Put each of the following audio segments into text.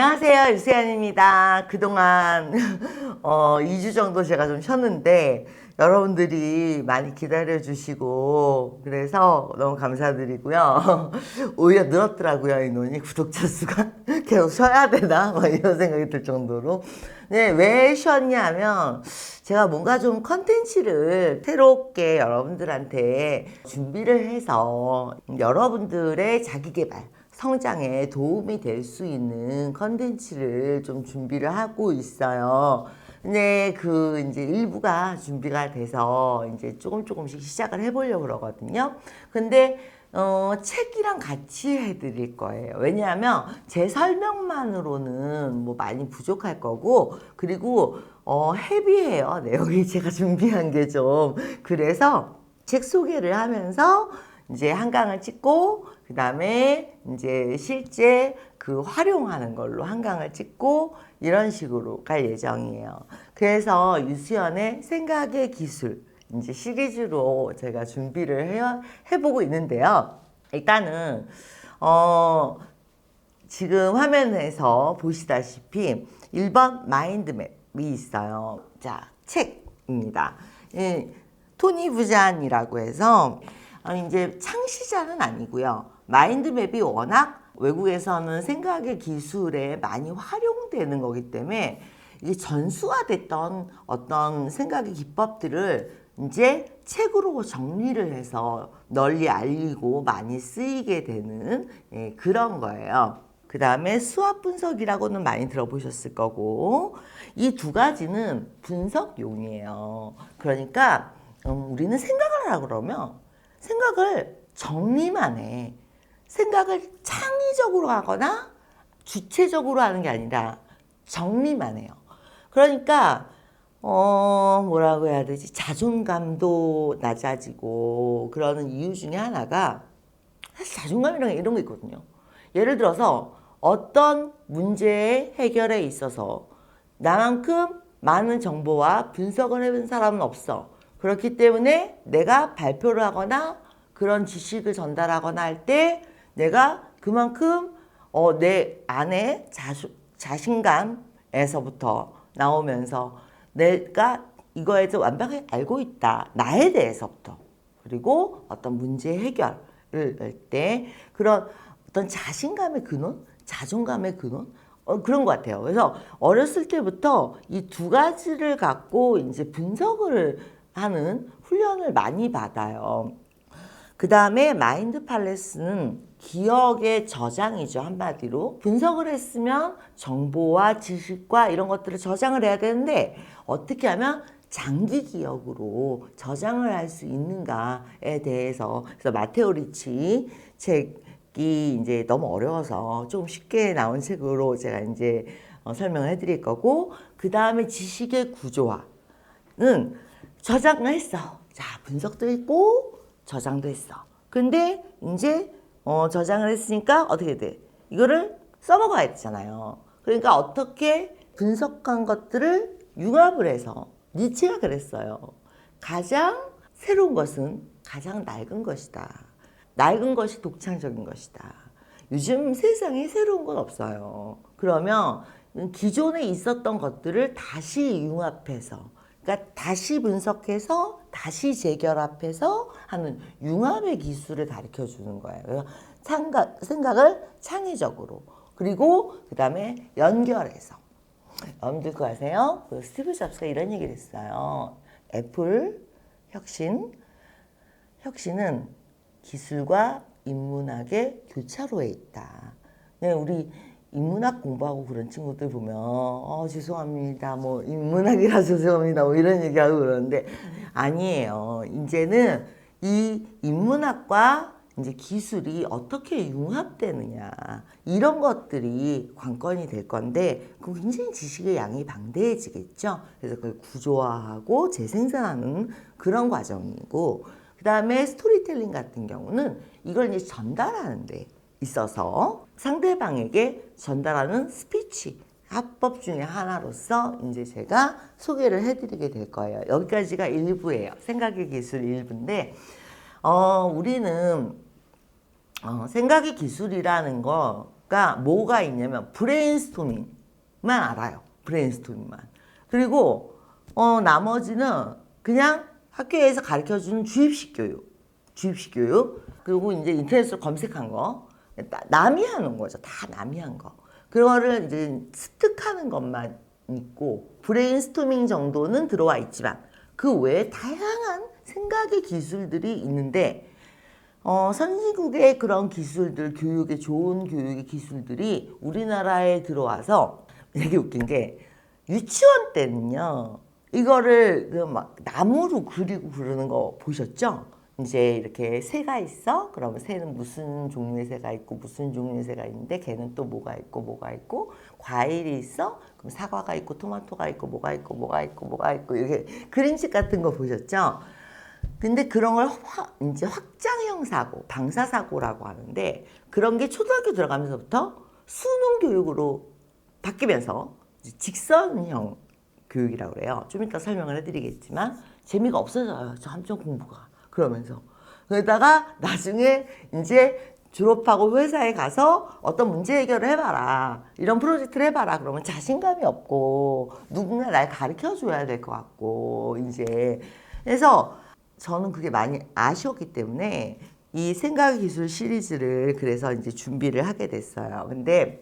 안녕하세요. 유세연입니다. 그동안 어, 2주 정도 제가 좀 쉬었는데 여러분들이 많이 기다려 주시고 그래서 너무 감사드리고요. 오히려 늘었더라고요. 인원이 구독자 수가 계속 쉬어야 되나 막 이런 생각이 들 정도로. 네, 왜 쉬었냐면 제가 뭔가 좀 컨텐츠를 새롭게 여러분들한테 준비를 해서 여러분들의 자기 개발 성장에 도움이 될 수 있는 컨텐츠를 좀 준비를 하고 있어요. 근데 그 이제 일부가 준비가 돼서 이제 조금 조금씩 시작을 해보려고 그러거든요. 근데 어, 책이랑 같이 해드릴 거예요. 왜냐하면 제 설명만으로는 뭐 많이 부족할 거고, 그리고 어, 헤비해요. 내용이 제가 준비한 게 좀. 그래서 책 소개를 하면서 이제 한강을 찍고 그 다음에 이제 실제 그 활용하는 걸로 한강을 찍고 이런 식으로 갈 예정이에요. 그래서 유수연의 생각의 기술 이제 시리즈로 제가 준비를 해, 해보고 있는데요. 일단은 어 지금 화면에서 보시다시피 1번 마인드맵이 있어요. 자, 책입니다. 예, 토니 부잔이라고 해서 어, 이제 창시자는 아니고요. 마인드맵이 워낙 외국에서는 생각의 기술에 많이 활용되는 거기 때문에 이게 전수화됐던 어떤 생각의 기법들을 이제 책으로 정리를 해서 널리 알리고 많이 쓰이게 되는 예, 그런 거예요. 그 다음에 수학 분석이라고는 많이 들어보셨을 거고 이 두 가지는 분석용이에요. 그러니까 음, 우리는 생각을 하라 그러면 생각을 정리만 해. 생각을 창의적으로 하거나 주체적으로 하는 게 아니라 정리만 해요. 그러니까 어 뭐라고 해야 되지 자존감도 낮아지고 그러는 이유 중에 하나가 사실 자존감이랑 이런 거 있거든요. 예를 들어서 어떤 문제의 해결에 있어서 나만큼 많은 정보와 분석을 해본 사람은 없어. 그렇기 때문에 내가 발표를 하거나 그런 지식을 전달하거나 할 때 내가 그만큼 어, 내 안에 자수, 자신감에서부터 나오면서 내가 이거에 대해서 완벽하게 알고 있다. 나에 대해서부터. 그리고 어떤 문제 해결을 할 때 그런 어떤 자신감의 근원, 자존감의 근원, 어, 그런 것 같아요. 그래서 어렸을 때부터 이 두 가지를 갖고 이제 분석을 하는 훈련을 많이 받아요. 그 다음에 마인드 팔레스는 기억의 저장이죠. 한마디로. 분석을 했으면 정보와 지식과 이런 것들을 저장을 해야 되는데 어떻게 하면 장기 기억으로 저장을 할 수 있는가에 대해서 그래서 마테오 리치 책이 이제 너무 어려워서 좀 쉽게 나온 책으로 제가 이제 어, 설명을 해드릴 거고 그 다음에 지식의 구조화는 저장을 했어. 자 분석도 했고 저장도 했어. 근데 이제 어, 저장을 했으니까 어떻게 돼? 이거를 써먹어야 되잖아요. 그러니까 어떻게 분석한 것들을 융합을 해서 니체가 그랬어요. 가장 새로운 것은 가장 낡은 것이다. 낡은 것이 독창적인 것이다. 요즘 세상에 새로운 건 없어요. 그러면 기존에 있었던 것들을 다시 융합해서 그러니까 다시 분석해서 다시 재결합해서 하는 융합의 기술을 가르쳐 주는 거예요. 그래서 생각, 생각을 창의적으로 그리고 그 다음에 연결해서 여러분들 그거 아세요? 그 스티브 잡스가 이런 얘기를 했어요. 애플 혁신 혁신은 기술과 인문학의 교차로에 있다. 네, 우리 인문학 공부하고 그런 친구들 보면 어 죄송합니다. 뭐 인문학이라 죄송합니다. 뭐 이런 얘기하고 그러는데 아니에요. 이제는 이 인문학과 이제 기술이 어떻게 융합되느냐 이런 것들이 관건이 될 건데 그 굉장히 지식의 양이 방대해지겠죠. 그래서 그걸 구조화하고 재생산하는 그런 과정이고 그 다음에 스토리텔링 같은 경우는 이걸 이제 전달하는데 있어서 상대방에게 전달하는 스피치 합법 중에 하나로서 이제 제가 소개를 해드리게 될 거예요. 여기까지가 일부예요. 생각의 기술 일부인데 어, 우리는 어, 생각의 기술이라는 거가 뭐가 있냐면 브레인스토밍만 알아요. 브레인스토밍만. 그리고 어 나머지는 그냥 학교에서 가르쳐 주는 주입식 교육. 주입식 교육. 그리고 이제 인터넷으로 검색한 거. 나- 남이 하는 거죠. 다 남이 한 거. 그거를 이제 습득하는 것만 있고 브레인스토밍 정도는 들어와 있지만 그 외에 다양한 생각의 기술들이 있는데 어, 선진국의 그런 기술들, 교육의 좋은 교육의 기술들이 우리나라에 들어와서 되게 웃긴 게 유치원 때는요. 이거를 그 막 나무로 그리고 그러는 거 보셨죠? 이제 이렇게 새가 있어? 그러면 새는 무슨 종류의 새가 있고 무슨 종류의 새가 있는데 걔는 또 뭐가 있고 뭐가 있고 과일이 있어? 그럼 사과가 있고 토마토가 있고 뭐가 있고 뭐가 있고 뭐가 있고 이렇게 그림책 같은 거 보셨죠? 근데 그런 걸 확, 이제 확장형 사고, 방사 사고라고 하는데 그런 게 초등학교 들어가면서부터 수능 교육으로 바뀌면서 직선형 교육이라고 그래요. 좀 이따 설명을 해드리겠지만 재미가 없어져요. 저 함정 공부가 그러면서 그러다가 나중에 이제 졸업하고 회사에 가서 어떤 문제 해결을 해봐라 이런 프로젝트를 해봐라 그러면 자신감이 없고 누군가 날 가르쳐 줘야 될 것 같고 이제 그래서 저는 그게 많이 아쉬웠기 때문에 이 생각 기술 시리즈를 그래서 이제 준비를 하게 됐어요. 근데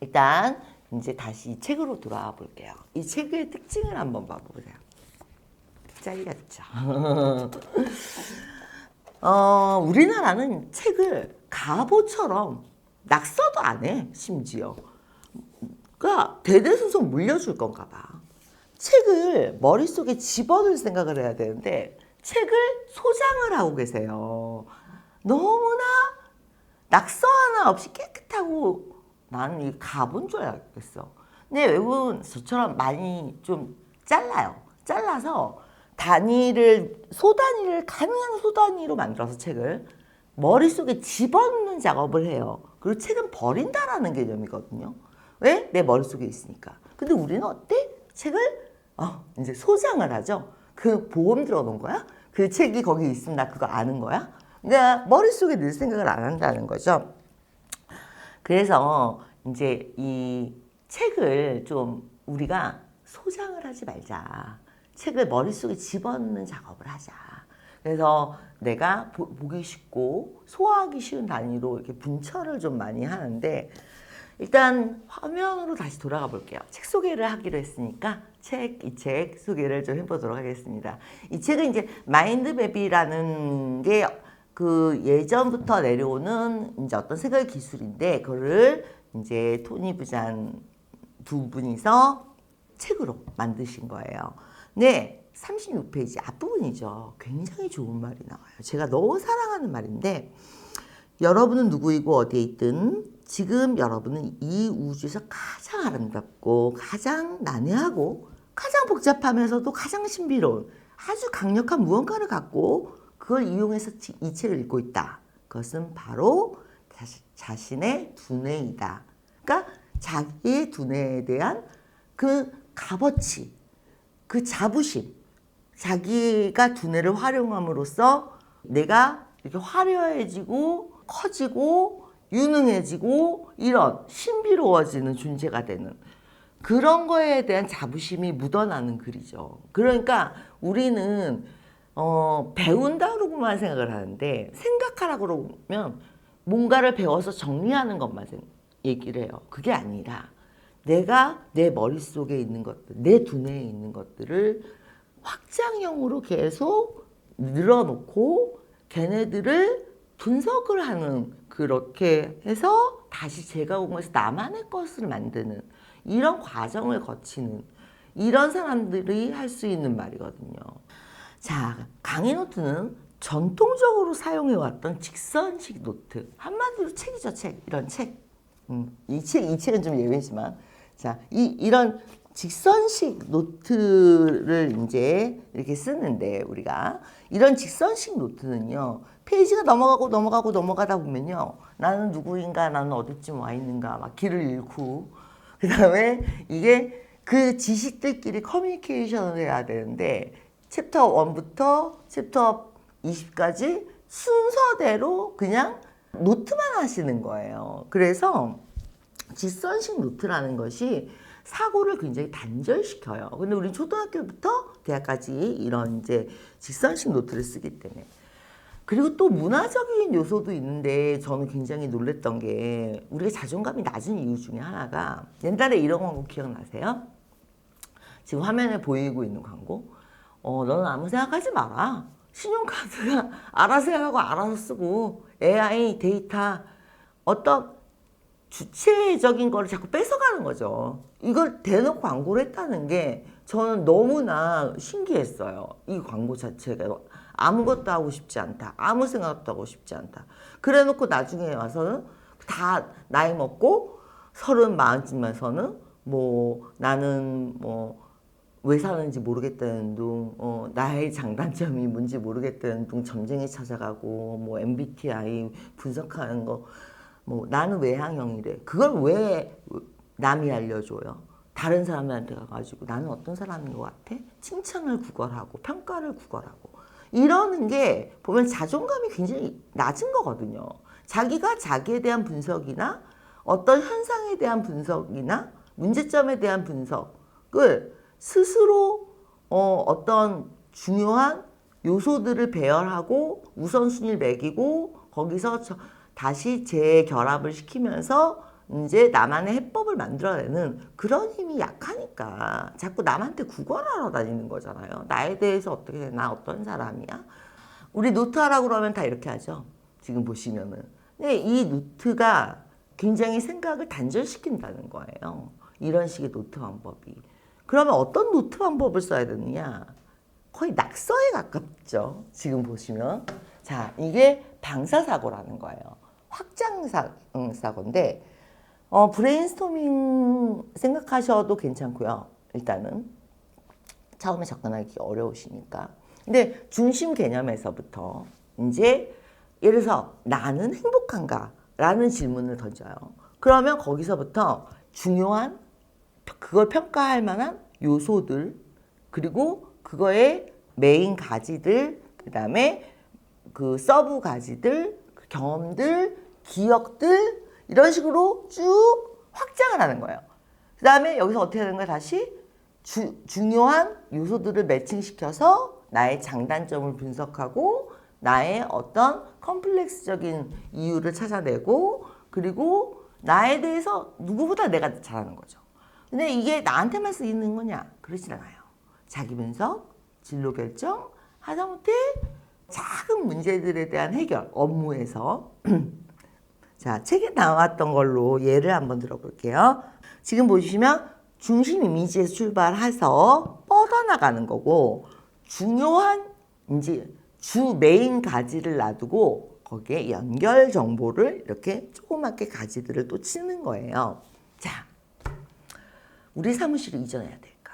일단 이제 다시 이 책으로 돌아와 볼게요. 이 책의 특징을 한번 봐보세요. 짤 같죠. 어, 우리나라는 책을 가보처럼 낙서도 안 해, 심지어. 그러니까 대대손손 물려줄 건가 봐. 책을 머릿속에 집어넣을 생각을 해야 되는데 책을 소장을 하고 계세요. 너무나 낙서 하나 없이 깨끗하고 나는 이 가본 줄 알겠어. 근데 외국은 저처럼 많이 좀 잘라요. 잘라서 단위를 소단위를 가능한 소단위로 만들어서 책을 머릿속에 집어넣는 작업을 해요. 그리고 책은 버린다라는 개념이거든요. 왜? 내 머릿속에 있으니까. 근데 우리는 어때? 책을 어, 이제 소장을 하죠. 그 보험 들어놓은 거야? 그 책이 거기 있으면 나 그거 아는 거야? 그러니까 머릿속에 늘 생각을 안 한다는 거죠. 그래서 이제 이 책을 좀 우리가 소장을 하지 말자. 책을 머릿속에 집어넣는 작업을 하자. 그래서 내가 보, 보기 쉽고 소화하기 쉬운 단위로 이렇게 분철을 좀 많이 하는데 일단 화면으로 다시 돌아가 볼게요. 책 소개를 하기로 했으니까 책, 이 책 소개를 좀 해보도록 하겠습니다. 이 책은 이제 마인드맵이라는 게 그 예전부터 내려오는 이제 어떤 생각 기술인데 그거를 이제 토니 부잔 두 분이서 책으로 만드신 거예요. 네, 36페이지 앞부분이죠. 굉장히 좋은 말이 나와요. 제가 너무 사랑하는 말인데 여러분은 누구이고 어디에 있든 지금 여러분은 이 우주에서 가장 아름답고 가장 난해하고 가장 복잡하면서도 가장 신비로운 아주 강력한 무언가를 갖고 그걸 이용해서 지- 이 책을 읽고 있다. 그것은 바로 자신의 두뇌이다. 그러니까 자기의 두뇌에 대한 그 값어치, 그 자부심, 자기가 두뇌를 활용함으로써 내가 이렇게 화려해지고 커지고 유능해지고 이런 신비로워지는 존재가 되는 그런 거에 대한 자부심이 묻어나는 글이죠. 그러니까 우리는 어, 배운다고만 생각을 하는데 생각하라고 그러면 뭔가를 배워서 정리하는 것만 생- 얘기를 해요. 그게 아니라 내가 내 머릿속에 있는 것들, 내 두뇌에 있는 것들을 확장형으로 계속 늘어놓고 걔네들을 분석을 하는 그렇게 해서 다시 재가공해서 나만의 것을 만드는 이런 과정을 거치는 이런 사람들이 할 수 있는 말이거든요. 자, 강의 노트는 전통적으로 사용해왔던 직선식 노트. 한마디로 책이죠, 책. 이런 책. 음, 이 책, 이 책은 좀 예외지만. 자, 이, 이런 직선식 노트를 이제 이렇게 쓰는데, 우리가. 이런 직선식 노트는요, 페이지가 넘어가고 넘어가고 넘어가다 보면요, 나는 누구인가, 나는 어디쯤 와 있는가, 막 길을 잃고, 그 다음에 이게 그 지식들끼리 커뮤니케이션을 해야 되는데, 챕터 1부터 챕터 20까지 순서대로 그냥 노트만 하시는 거예요. 그래서 직선식 노트라는 것이 사고를 굉장히 단절시켜요. 근데 우리 초등학교부터 대학까지 이런 이제 직선식 노트를 쓰기 때문에. 그리고 또 문화적인 요소도 있는데 저는 굉장히 놀랬던 게 우리가 자존감이 낮은 이유 중에 하나가 옛날에 이런 광고 기억나세요? 지금 화면에 보이고 있는 광고. 어, 너는 아무 생각하지 마라. 신용카드가 알아서 생각하고 알아서 쓰고 AI 데이터 어떤 주체적인 거를 자꾸 뺏어가는 거죠. 이걸 대놓고 광고를 했다는 게 저는 너무나 신기했어요. 이 광고 자체가 아무것도 하고 싶지 않다. 아무 생각도 하고 싶지 않다. 그래 놓고 나중에 와서는 다 나이 먹고 서른 마흔쯤에서는 뭐 나는 뭐 왜 사는지 모르겠다는 둥, 어, 나의 장단점이 뭔지 모르겠다는 둥 전쟁에 찾아가고 뭐 MBTI 분석하는 거 뭐 나는 외향형이래. 그걸 왜 남이 알려줘요? 다른 사람한테 가가지고 나는 어떤 사람인 것 같아? 칭찬을 구걸하고 평가를 구걸하고 이러는 게 보면 자존감이 굉장히 낮은 거거든요. 자기가 자기에 대한 분석이나 어떤 현상에 대한 분석이나 문제점에 대한 분석을 스스로 어, 어떤 중요한 요소들을 배열하고 우선순위를 매기고 거기서 저- 다시 재결합을 시키면서 이제 나만의 해법을 만들어내는 그런 힘이 약하니까 자꾸 남한테 구걸하러 다니는 거잖아요. 나에 대해서 어떻게 돼? 나 어떤 사람이야? 우리 노트 하라고 그러면 다 이렇게 하죠. 지금 보시면은. 근데 이 노트가 굉장히 생각을 단절시킨다는 거예요. 이런 식의 노트 방법이. 그러면 어떤 노트 방법을 써야 되느냐? 거의 낙서에 가깝죠. 지금 보시면. 자, 이게 방사사고라는 거예요. 확장사고인데, 어, 브레인스토밍 생각하셔도 괜찮고요. 일단은. 처음에 접근하기 어려우시니까. 근데 중심 개념에서부터 이제 예를 들어서 나는 행복한가? 라는 질문을 던져요. 그러면 거기서부터 중요한 그걸 평가할 만한 요소들 그리고 그거의 메인 가지들 그다음에 그 서브 가지들 그 경험들 기억들 이런 식으로 쭉 확장을 하는 거예요. 그 다음에 여기서 어떻게 하는 거야 다시 주, 중요한 요소들을 매칭시켜서 나의 장단점을 분석하고 나의 어떤 컴플렉스적인 이유를 찾아내고 그리고 나에 대해서 누구보다 내가 잘하는 거죠. 근데 이게 나한테만 쓰이는 거냐? 그렇진 않아요. 자기 분석, 진로 결정, 하다못해 작은 문제들에 대한 해결, 업무에서. 자, 책에 나왔던 걸로 예를 한번 들어볼게요. 지금 보시면 중심 이미지에서 출발해서 뻗어나가는 거고, 중요한 이제 주 메인 가지를 놔두고 거기에 연결 정보를 이렇게 조그맣게 가지들을 또 치는 거예요. 자, 우리 사무실을 이전해야 될까?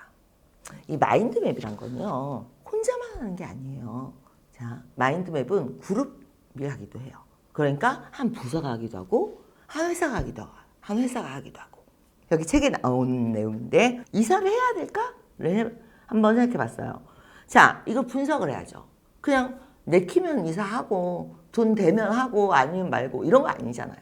이 마인드맵이란 건요, 혼자만 하는 게 아니에요. 자, 마인드맵은 그룹이 하기도 해요. 그러니까 한 부서가 하기도 하고, 한 회사가 하기도 하고, 한 회사가 하기도 하고. 여기 책에 나온 내용인데, 이사를 해야 될까? 를 한번 생각해 봤어요. 자, 이거 분석을 해야죠. 그냥 내키면 이사하고, 돈 되면 하고, 아니면 말고, 이런 거 아니잖아요.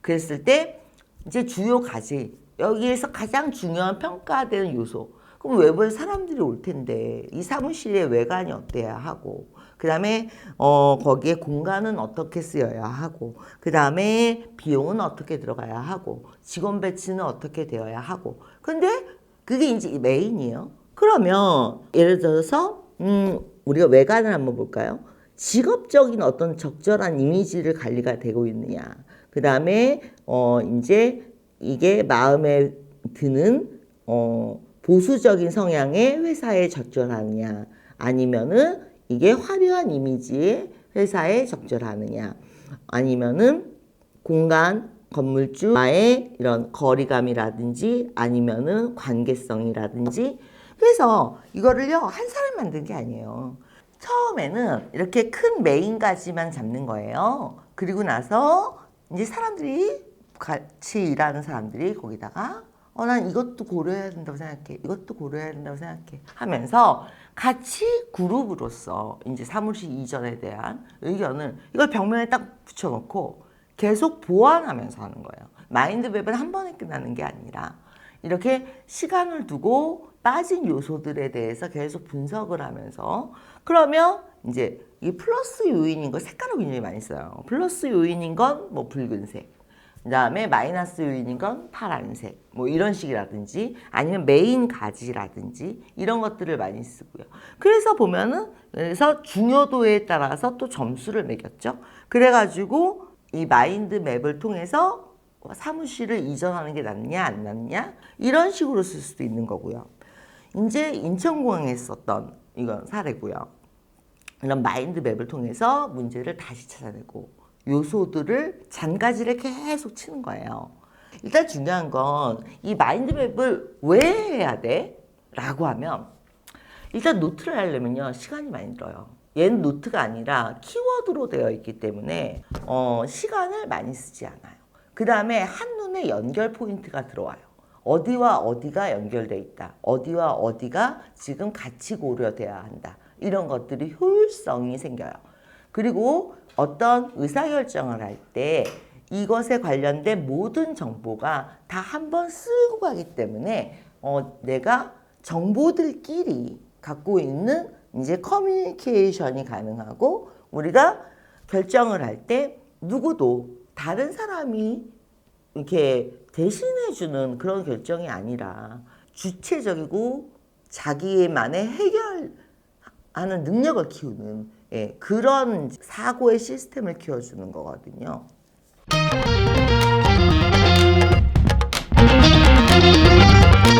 그랬을 때, 이제 주요 가지, 여기에서 가장 중요한 평가되는 요소. 그럼 외부에 사람들이 올 텐데 이 사무실의 외관이 어때야 하고 그 다음에 어 거기에 공간은 어떻게 쓰여야 하고 그 다음에 비용은 어떻게 들어가야 하고 직원 배치는 어떻게 되어야 하고 근데 그게 이제 이 메인이에요. 그러면 예를 들어서 음 우리가 외관을 한번 볼까요? 직업적인 어떤 적절한 이미지를 관리가 되고 있느냐. 그 다음에 어 이제 이게 마음에 드는 어 보수적인 성향의 회사에 적절하느냐 아니면은 이게 화려한 이미지의 회사에 적절하느냐 아니면은 공간 건물주와의 이런 거리감이라든지 아니면은 관계성이라든지 그래서 이거를요 한 사람 만든 게 아니에요 처음에는 이렇게 큰 메인 가지만 잡는 거예요 그리고 나서 이제 사람들이 같이 일하는 사람들이 거기다가 어, 난 이것도 고려해야 된다고 생각해. 이것도 고려해야 된다고 생각해. 하면서 같이 그룹으로서 이제 사무실 이전에 대한 의견을 이걸 벽면에 딱 붙여놓고 계속 보완하면서 하는 거예요. 마인드맵은 한 번에 끝나는 게 아니라 이렇게 시간을 두고 빠진 요소들에 대해서 계속 분석을 하면서 그러면 이제 이 플러스 요인인 거 색깔을 굉장히 많이 써요. 플러스 요인인 건 뭐 붉은색. 그 다음에 마이너스 요인인 건 파란색. 뭐 이런 식이라든지 아니면 메인 가지라든지 이런 것들을 많이 쓰고요. 그래서 보면은 그래서 중요도에 따라서 또 점수를 매겼죠. 그래가지고 이 마인드 맵을 통해서 사무실을 이전하는 게 낫냐 안 낫냐 이런 식으로 쓸 수도 있는 거고요. 이제 인천공항에 썼던 이건 사례고요. 이런 마인드 맵을 통해서 문제를 다시 찾아내고 요소들을 잔가지를 계속 치는 거예요. 일단 중요한 건 이 마인드 맵을 왜 해야 돼? 라고 하면 일단 노트를 하려면요 시간이 많이 들어요. 얘는 노트가 아니라 키워드로 되어 있기 때문에 어, 시간을 많이 쓰지 않아요. 그 다음에 한눈에 연결 포인트가 들어와요. 어디와 어디가 연결돼 있다. 어디와 어디가 지금 같이 고려돼야 한다. 이런 것들이 효율성이 생겨요. 그리고 어떤 의사결정을 할 때 이것에 관련된 모든 정보가 다 한 번 쓰고 가기 때문에 어, 내가 정보들끼리 갖고 있는 이제 커뮤니케이션이 가능하고 우리가 결정을 할 때 누구도 다른 사람이 이렇게 대신해주는 그런 결정이 아니라 주체적이고 자기만의 해결하는 능력을 키우는 예, 그런 사고의 시스템을 키워주는 거거든요.